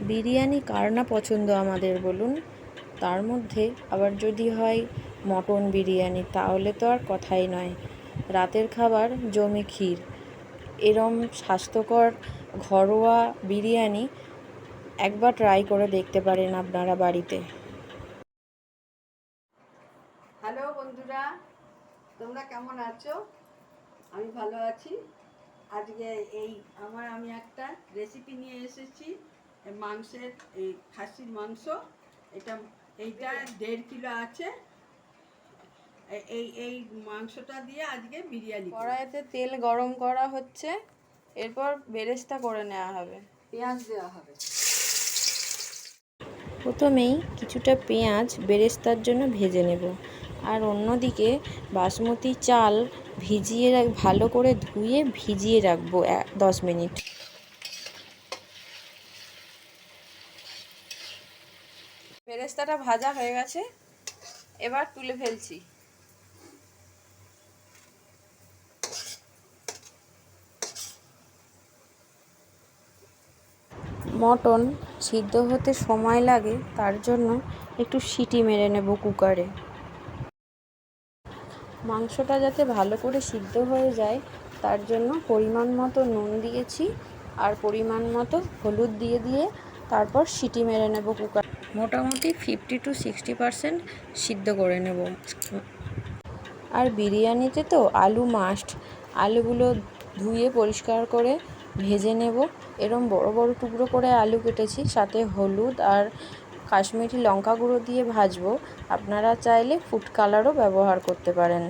বিরিয়ানি কার না পছন্দ আমাদের, বলুন? তার মধ্যে আবার যদি হয় মটন বিরিয়ানি, তাহলে তো আর কথাই নয়। রাতের খাবার জমে ক্ষীর। এরম স্বাস্থ্যকর ঘরোয়া বিরিয়ানি একবার ট্রাই করে দেখতে পারেন আপনারা বাড়িতে। হ্যালো বন্ধুরা, তোমরা কেমন আছো? আমি ভালো আছি। আজকে এই আমার, আমি একটা রেসিপি নিয়ে এসেছি। মাংসের এই খাসির মাংস এটা এইটা দেড় কিলো আছে। এই এই মাংসটা দিয়ে আজকে বিরিয়ানি। কড়াইতে তেল গরম করা হচ্ছে এরপর বেরেস্তা করে নেওয়া হবে। পেঁয়াজ দেওয়া হবে। প্রথমেই কিছুটা পেঁয়াজ বেরেস্তার জন্য ভেজে নেব। আর অন্যদিকে বাসমতি চাল ভিজিয়ে রাখ- ভালো করে ধুয়ে ভিজিয়ে রাখব দশ মিনিট। বেরেস্তাটা ভাজা হয়ে গেছে, এবার তুলে ফেলছি। মটন সিদ্ধ হতে সময় লাগে, তার জন্য একটু সিটি মেরে নেব কুকারে। মাংসটা যাতে ভালো করে সিদ্ধ হয়ে যায়, তার জন্য পরিমাণ মতো নুন দিয়েছি, আর পরিমাণ মতো হলুদ দিয়ে দিয়ে তারপর সিটি মেরে নেব কুকার। মোটামুটি ফিফটি টু সিক্সটি পারসেন্ট সিদ্ধ করে নেব। আর বিরিয়ানিতে তো আলু মাস্ট আলুগুলো ধুয়ে পরিষ্কার করে ভেজে নেব। এরম বড় বড় টুকরো করে আলু কেটেছি, সাথে হলুদ আর কাশ্মীরি লঙ্কা গুঁড়ো দিয়ে ভাজবো। আপনারা চাইলে ফুড কালারও ব্যবহার করতে পারেন।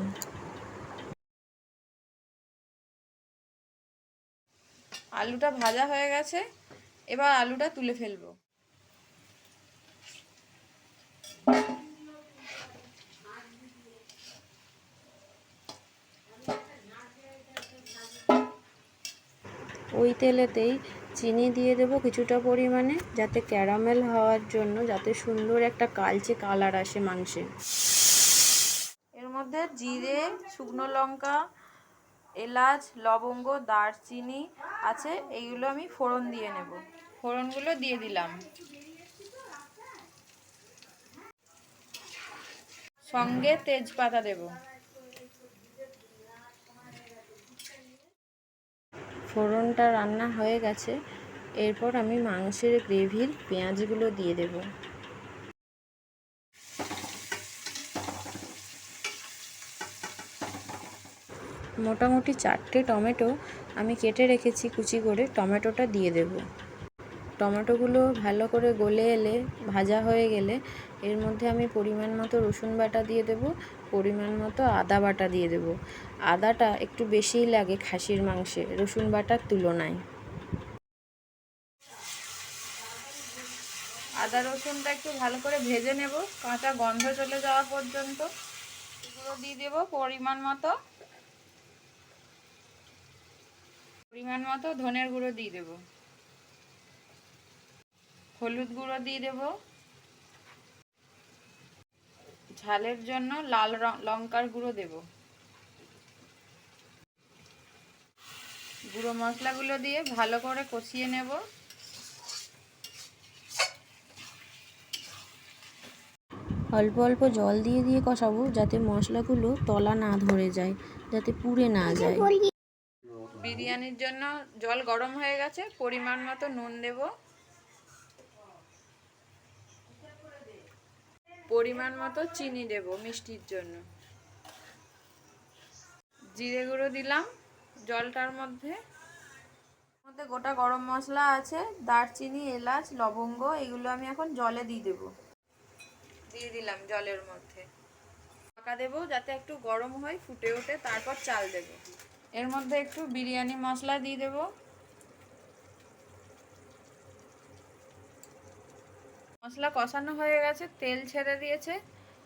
আলুটা ভাজা হয়ে গেছে, এবার আলুটা তুলে ফেলব। ওই তেলেতেই চিনি দিয়ে দেবো কিছুটা পরিমাণে, যাতে ক্যারামেল হওয়ার জন্য, যাতে সুন্দর একটা কালচে কালার আসে মাংসে। এর মধ্যে জিরে, শুকনো লঙ্কা, এলাচ, লবঙ্গ, দারচিনি আছে, এইগুলো আমি ফোড়ন দিয়ে নেব। ফোড়নগুলো দিয়ে দিলাম। সঙ্গে তেজপাতা দেব। ফোড়নটা রান্না হয়ে গেছে। এরপর আমি মাংসের গ্রেভির পেঁয়াজগুলো দিয়ে দেবো। মোটামুটি চারটে টমেটো আমি কেটে রেখেছি কুচি করে, টমেটোটা দিয়ে দেব। টমেটোগুলো ভালো করে গলে এলে, ভাজা হয়ে গেলে, এর মধ্যে আমি পরিমাণ মতো রসুন বাটা দিয়ে দেব, পরিমাণ মতো আদা বাটা দিয়ে দেব। আদাটা একটু বেশিই লাগে খাসির মাংসে, রসুন বাটার তুলনায়। আদা রসুনটা একটু ভালো করে ভেজে নেব, কাঁচা গন্ধ চলে যাওয়া পর্যন্ত। এগুলো দিয়ে দেবো পরিমাণ মতো। পরিমাণ মতো ধনের গুঁড়ো দিয়ে দেব। হলুদ গুঁড়ো দিয়ে দেব। ঝালের জন্য লাল লঙ্কার গুঁড়ো দেব। গুঁড়ো মশলাগুলো দিয়ে ভালো করে কষিয়ে নেব। অল্প অল্প জল দিয়ে দিয়ে কষাবো যাতে মশলাগুলো তলা না ধরে যায় যাতে পুড়ে না যায়। বিরিয়ানির জন্য জল গরম হয়ে গেছে পরিমাণ মতো নুন দেব। পরিমাণ মতো চিনি দেব মিষ্টির জন্য। জিরে গুঁড়ো দিলাম জলটার মধ্যে। মধ্যে গোটা গরম মশলা আছে, দারচিনি, এলাচ, লবঙ্গ, এগুলো আমি এখন জলে দিয়ে দেব। দিয়ে দিলাম জলের মধ্যে। ঢাকা দেবো যাতে একটু গরম হয়, ফুটে ওঠে, তারপর চাল দেব। এর মধ্যে একটু বিরিয়ানি মশলা দিয়ে দেব। মশলা কষানো হয়ে গেছে, তেল ছেড়ে দিয়েছে।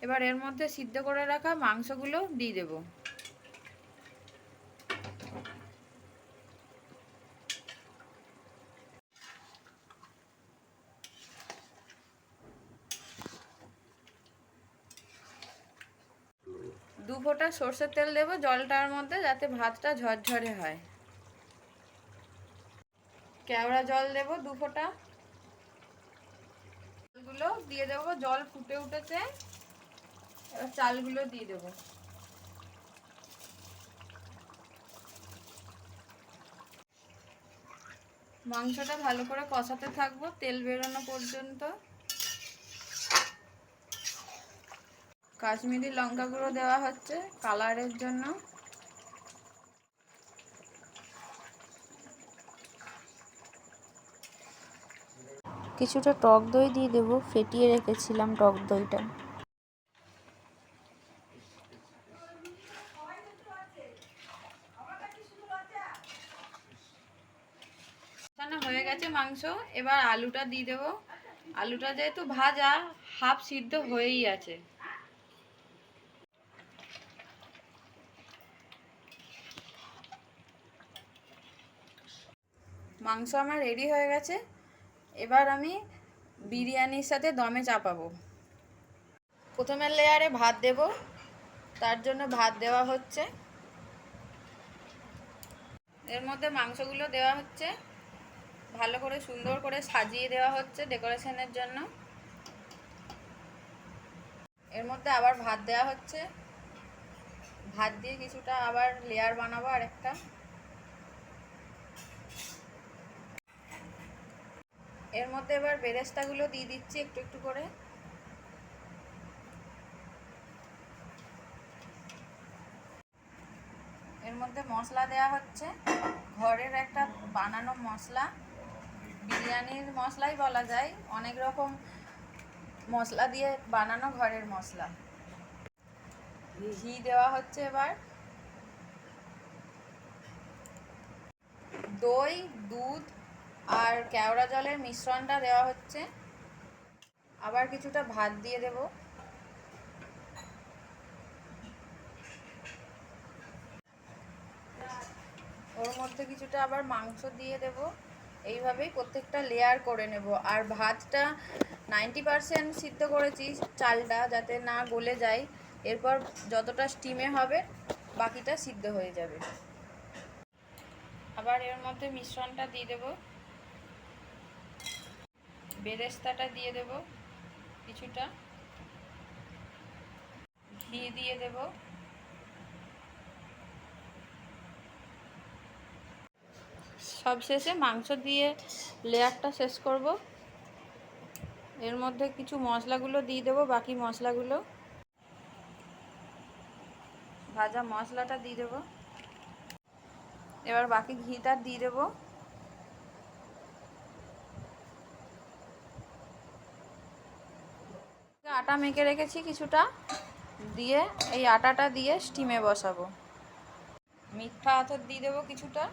এবার এর মধ্যে সিদ্ধ করে রাখা মাংসগুলো দিয়ে দেব। দু ফোঁটা সর্ষের তেল দেবো, জলটার মধ্যে যাতে ভাতটা ঝরঝরে হয়। কেওড়া জল দেবো দু ফোঁটা। দিয়ে দেবো, জল ফুটে উঠেছে। এবার চালগুলো দিয়ে দেবো। মাংসটা ভালো করে কষাতে থাকব, তেল বেরোনো পর্যন্ত। কাশ্মীরি লঙ্কা গুঁড়ো দেওয়া হচ্ছে কালারের জন্য। কিছুটা টক দই দিয়ে দেবো, ফেটিয়ে রেখেছিলাম টক দইটা। হয়ে গেছে মাংস, এবার আলুটা দিয়ে দেবো। আলুটা যেহেতু ভাজা, হাফ সিদ্ধ হয়েই আছে। মাংস আমার রেডি হয়ে গেছে। এবার আমি বিরিয়ানির সাথে দমে চাপাবো। প্রথমে লেয়ারে ভাত দেব। তার জন্য ভাত দেওয়া হচ্ছে। এর মধ্যে মাংসগুলো দেওয়া হচ্ছে। ভালো করে সুন্দর করে সাজিয়ে দেওয়া হচ্ছে ডেকোরেশনের জন্য। এর মধ্যে আবার ভাত দেওয়া হচ্ছে। ভাত দিয়ে কিছুটা আবার লেয়ার বানাবো আর একটা এর মধ্যে এবার বেরেস্তাগুলো দিয়ে দিচ্ছি একটু একটু করে। এর মধ্যে মশলা দেওয়া হচ্ছে। ঘরের একটা বানানো মশলা। বিরিয়ানির মশলাই বলা যায়। অনেক রকম মশলা দিয়ে বানানো ঘরের মশলা। ঘি দেওয়া হচ্ছে এবার। দই, দুধ আর কেওড়া জলের মিশ্রণটা দেওয়া হচ্ছে। আবার কিছুটা ভাত দিয়ে দেব। ওর মধ্যে কিছুটা আবার মাংস দিয়ে দেব। এইভাবেই প্রত্যেকটা লেয়ার করে নেব। আর ভাতটা নাইনটি পারসেন্ট সিদ্ধ করেছি চালটা যাতে না গলে যায়। এরপর যতটা স্টিমে হবে, বাকিটা সিদ্ধ হয়ে যাবে। আবার এর মধ্যে মিশ্রণটা দিয়ে দেব। বেরেস্তাটা দিয়ে দেব কিছুটা। ঘি দিয়ে দেব। সবশেষে মাংস দিয়ে লেয়ারটা শেষ করব। এর মধ্যে কিছু মশলাগুলো দিয়ে দেবো, বাকি মশলাগুলো। ভাজা মশলাটা দিয়ে দেবো। এবার বাকি ঘিটা দিয়ে দেবো। আটা মেখে রেখেছি কিছুটা। দিয়ে এই আটাটা দিয়ে স্টিমে বসাবো। মিঠা আতর দিয়ে দেবো কিছুটা।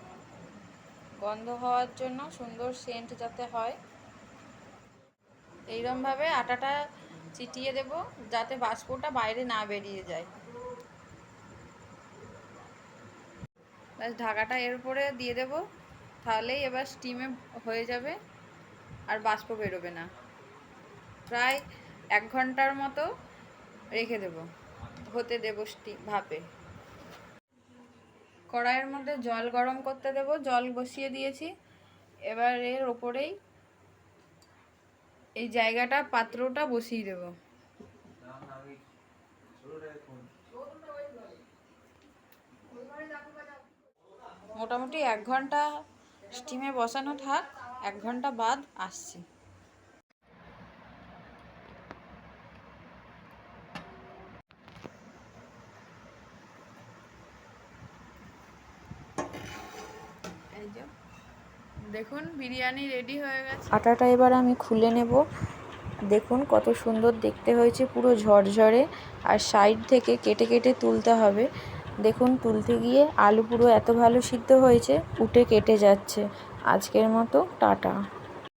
গন্ধ হওয়ার জন্য সুন্দর সেন্ট যাতে হয়। এইরমভাবে আটাটা চিটিয়ে দেব যাতে বাষ্পটা বাইরে না বেরিয়ে যায়। ব্যাস, ঢাকাটা এর উপরে দিয়ে দেব। তাহলেই এবার স্টিমে হয়ে যাবে আর বাষ্প বেরোবে না। প্রায় এক ঘণ্টার মতো রেখে দেব। হতে দেব ভাপে। কড়াইয়ের মধ্যে জল গরম করতে দেব, জল বসিয়ে দিয়েছি। এবার এর ওপরেই এই জায়গাটা, পাত্রটা বসিয়ে দেব। মোটামুটি এক ঘণ্টা স্টিমে বসানো থাক, এক ঘণ্টা বাদ আসছি এই যে দেখুন, বিরিয়ানি রেডি হয়ে গেছে। আটাটা এবার আমি খুলে নেব। দেখুন কত সুন্দর দেখতে হয়েছে, পুরো ঝরঝরে। আর সাইড থেকে কেটে কেটে তুলতে হবে। দেখুন, তুলতে গিয়ে আলু পুরো এত ভালো সিদ্ধ হয়েছে, উঠে কেটে যাচ্ছে। আজকের মতো, টাটা।